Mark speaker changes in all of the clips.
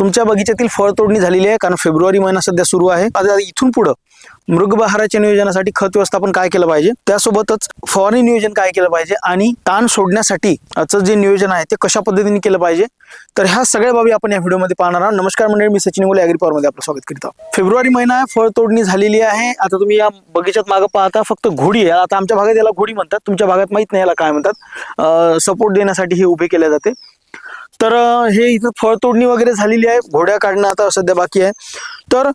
Speaker 1: तुमच्या बगीच्यातील फळ तोडणी झालेली आहे कारण फेब्रुवारी महिना सध्या सुरू आहे. आता इथून पुढं मृगबहाराच्या नियोजनासाठी खत व्यवस्थापन काय केलं पाहिजे? त्यासोबतच फवारणी नियोजन काय केलं पाहिजे? आणि ताण सोडण्यासाठी जे नियोजन आहे ते कशा पद्धतीने केलं पाहिजे? तर ह्या सगळ्या बाबी आपण या व्हिडिओमध्ये पाहणार आहोत. नमस्कार मंडळी मी सचिन मुले अॅग्री मध्ये आपलं स्वागत करीत. आहोत फेब्रुवारी महिना आहे फळ तोडणी झालेली आहे. आता तुम्ही या बगीच्यात मागं पाहता फक्त घोडी आहे. आता आमच्या भागात याला घोडी म्हणतात तुमच्या भागात माहीत नाही याला काय म्हणतात. सपोर्ट देण्यासाठी हे उभे केले जाते. तर हे इथं फळ तोडणी वगैरे झालेली आहे. घोड्या काढणं आता सध्या बाकी आहे. तर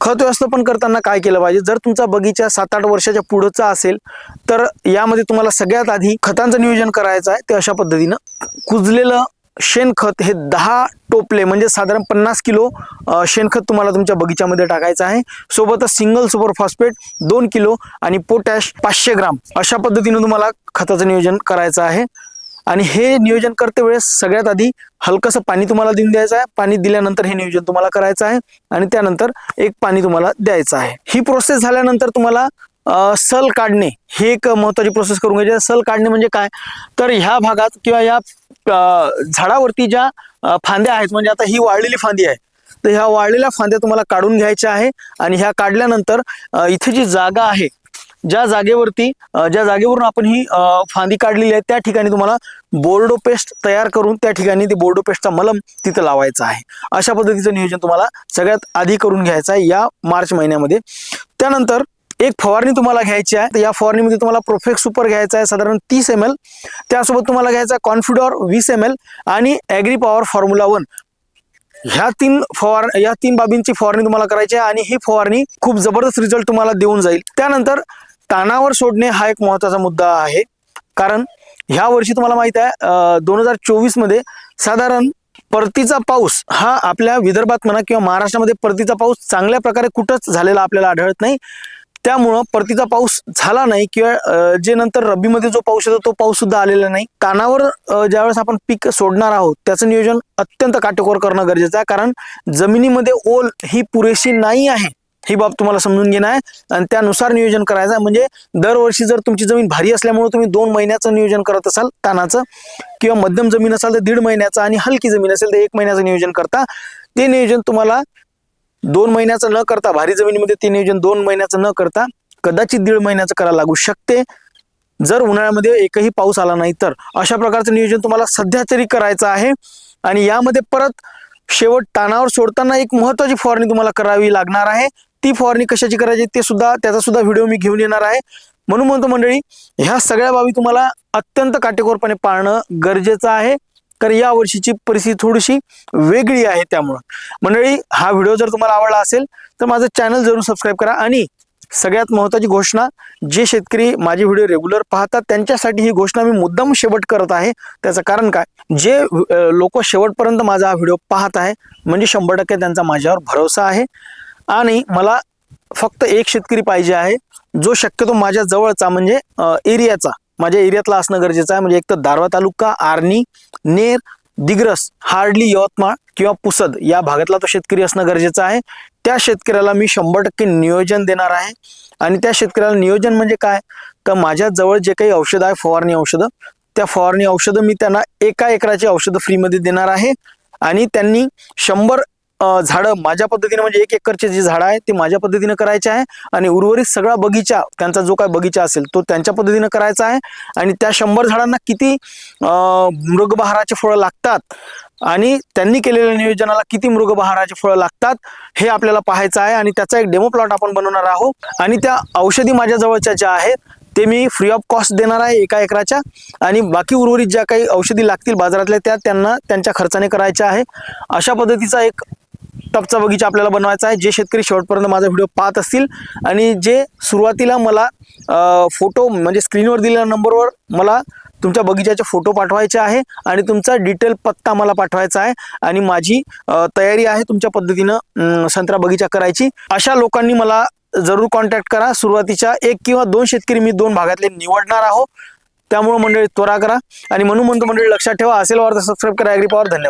Speaker 1: खत व्यवस्थापन करताना काय केलं पाहिजे? जर तुमचा बगीचा सात आठ वर्षाच्या पुढचा असेल तर यामध्ये तुम्हाला सगळ्यात आधी खतांचं नियोजन करायचं आहे. ते अशा पद्धतीनं कुजलेलं शेणखत हे दहा टोपले म्हणजे साधारण पन्नास किलो शेणखत तुम्हाला तुमच्या बगीच्यामध्ये टाकायचं आहे. सोबतच सिंगल सुपर फॉस्फेट दोन किलो आणि पोटॅश पाचशे ग्राम अशा पद्धतीनं तुम्हाला खताचं नियोजन करायचं आहे. आणि हे नियोजन करते वेळेस सगळ्यात आधी हलकंसं पाणी तुम्हाला देऊन द्यायचं आहे. पाणी दिल्यानंतर हे नियोजन तुम्हाला करायचं आहे. आणि त्यानंतर एक पाणी तुम्हाला द्यायचं आहे. ही प्रोसेस झाल्यानंतर तुम्हाला सल काढणे हे एक महत्वाची प्रोसेस करून घ्यायची सल काढणे म्हणजे काय? तर ह्या भागात किंवा या झाडावरती ज्या फांद्या आहेत म्हणजे आता ही वाळलेली फांदी आहे. तर ह्या वाळलेल्या फांद्या तुम्हाला काढून घ्यायच्या आहे. आणि ह्या काढल्यानंतर इथे जी जागा आहे ज्या जागेवरती ज्या जागेवरून आपण ही फांदी काढलेली आहे त्या ठिकाणी तुम्हाला बोर्डो पेस्ट तयार करून त्या ठिकाणी ते बोर्डो पेस्टचा मलम तिथं लावायचा आहे. अशा पद्धतीचं नियोजन तुम्हाला सगळ्यात आधी करून घ्यायचं आहे या मार्च महिन्यामध्ये. त्यानंतर एक फवारणी तुम्हाला घ्यायची आहे. तर या फवारणीमध्ये तुम्हाला प्रोफेक्स सुपर घ्यायचा आहे साधारण तीस एम एल त्यासोबत तुम्हाला घ्यायचा आहे कॉन्फिडॉर वीस एम एल आणि ॲग्री पॉवर फॉर्म्युला वन. ह्या तीन फवार या तीन बाबींची फवारणी तुम्हाला करायची आहे आणि ही फवारणी खूप जबरदस्त रिझल्ट तुम्हाला देऊन जाईल. त्यानंतर तानावर सोडणे हा एक महत्त्वाचा मुद्दा आहे. कारण ह्या वर्षी तुम्हाला माहीत आहे दोन हजार चोवीसमध्ये साधारण परतीचा पाऊस हा आपल्या विदर्भात म्हणा किंवा महाराष्ट्रामध्ये परतीचा पाऊस चांगल्या प्रकारे कुठंच झालेला आपल्याला आढळत नाही. त्यामुळं परतीचा पाऊस झाला नाही किंवा जे नंतर रब्बीमध्ये जो पाऊस येतो तो पाऊस सुद्धा आलेला नाही. कानावर ज्यावेळेस आपण पीक सोडणार आहोत त्याचं नियोजन अत्यंत काटेकोर करणं गरजेचं आहे. कारण जमिनीमध्ये ओल ही पुरेशी नाही आहे. ही बाब तुम्हाला समजून घेणं आहे. आणि त्यानुसार नियोजन करायचं आहे. म्हणजे दरवर्षी जर तुमची जमीन भारी असल्यामुळे तुम्ही दोन महिन्याचं नियोजन करत असाल तानाचं किंवा मध्यम जमीन असाल तर दीड महिन्याचं आणि हलकी जमीन असेल तर एक महिन्याचं नियोजन करता. ते नियोजन तुम्हाला दोन महिन्याचं न करता भारी जमिनीमध्ये ते नियोजन दोन महिन्याचं न करता कदाचित दीड महिन्याचं करायला लागू शकते. जर उन्हाळ्यामध्ये एकही पाऊस आला नाही तर. अशा प्रकारचं नियोजन तुम्हाला सध्या तरी करायचं आहे. आणि यामध्ये परत शेवट तानावर सोडताना एक महत्वाची फवारणी तुम्हाला करावी लागणार आहे. ती फवारणी कशाची करायची ते सुद्धा त्याचा सुद्धा व्हिडिओ मी घेऊन येणार आहे. म्हणून म्हणतो मंडळी ह्या सगळ्या बाबी तुम्हाला अत्यंत काटेकोरपणे पाळणं गरजेचं आहे. कारण या वर्षीची परिस्थिती थोडीशी वेगळी आहे त्यामुळं. मंडळी हा व्हिडिओ जर तुम्हाला आवडला असेल तर माझं चॅनल जरूर सबस्क्राईब करा. आणि सगळ्यात महत्त्वाची घोषणा जे शेतकरी माझे व्हिडिओ रेग्युलर पाहतात त्यांच्यासाठी ही घोषणा मी मुद्दाम शेवट करत आहे. त्याचं कारण काय? जे लोक शेवटपर्यंत माझा हा व्हिडिओ पाहत आहे म्हणजे शंभर टक्के त्यांचा माझ्यावर भरोसा आहे. आणि मला फक्त एक शेतकरी पाहिजे आहे जो शक्यतो माझ्या जवळचा म्हणजे एरियाचा माझ्या एरियातला असणं गरजेचं आहे. म्हणजे एक तर दारवा तालुका आर्णी नेर दिग्रस हार्डली यवतमाळ किंवा पुसद या भागातला तो शेतकरी असणं गरजेचं आहे. त्या शेतकऱ्याला मी शंभर टक्के नियोजन देणार आहे. आणि त्या शेतकऱ्याला नियोजन म्हणजे काय? तर माझ्या जवळ जे काही औषधं आहे फवारणी औषधं त्या फवारणी औषधं मी त्यांना एका एकराची औषधं फ्रीमध्ये देणार आहे. आणि त्यांनी शंभर झाडं माझ्या पद्धतीने म्हणजे एक एकरचे जे झाडं आहे ते माझ्या पद्धतीने करायचे आहे आणि उर्वरित सगळा बगीचा त्यांचा जो काय बगीचा असेल तो त्यांच्या पद्धतीने करायचा आहे आणि त्या शंभर झाडांना किती मृगबहाराचे फळं लागतात आणि त्यांनी केलेल्या नियोजनाला किती मृगबहाराचे फळं लागतात हे आपल्याला पाहायचं आहे आणि त्याचा एक डेमो प्लॉट आपण बनवणार आहोत आणि त्या औषधी माझ्या जवळच्या ज्या आहेत ते मी फ्री ऑफ कॉस्ट देणार आहे एका एकराच्या आणि बाकी उर्वरित ज्या काही औषधी लागतील बाजारातल्या त्या त्यांना त्यांच्या खर्चाने करायच्या आहे. अशा पद्धतीचा एक टपचा बगीचा आपल्याला बनवायचा आहे. जे शेतकरी शेवटपर्यंत माझा व्हिडिओ पाहत असतील आणि जे सुरुवातीला मला फोटो म्हणजे स्क्रीनवर दिलेल्या नंबरवर मला तुमच्या बगीचाचे फोटो पाठवायचे आहे आणि तुमचा डिटेल पत्ता मला पाठवायचा आहे आणि माझी तयारी आहे तुमच्या पद्धतीनं संत्रा बगीचा करायची. अशा लोकांनी मला जरूर कॉन्टॅक्ट करा. सुरुवातीच्या एक किंवा दोन शेतकरी मी दोन भागातले निवडणार आहोत त्यामुळे मंडळी त्वरा करा. आणि म्हणून म्हणतो मंडळी लक्षात ठेवा. असेल वार्ता सबस्क्राईब करा. ॲग्री पॉवर धन्यवाद.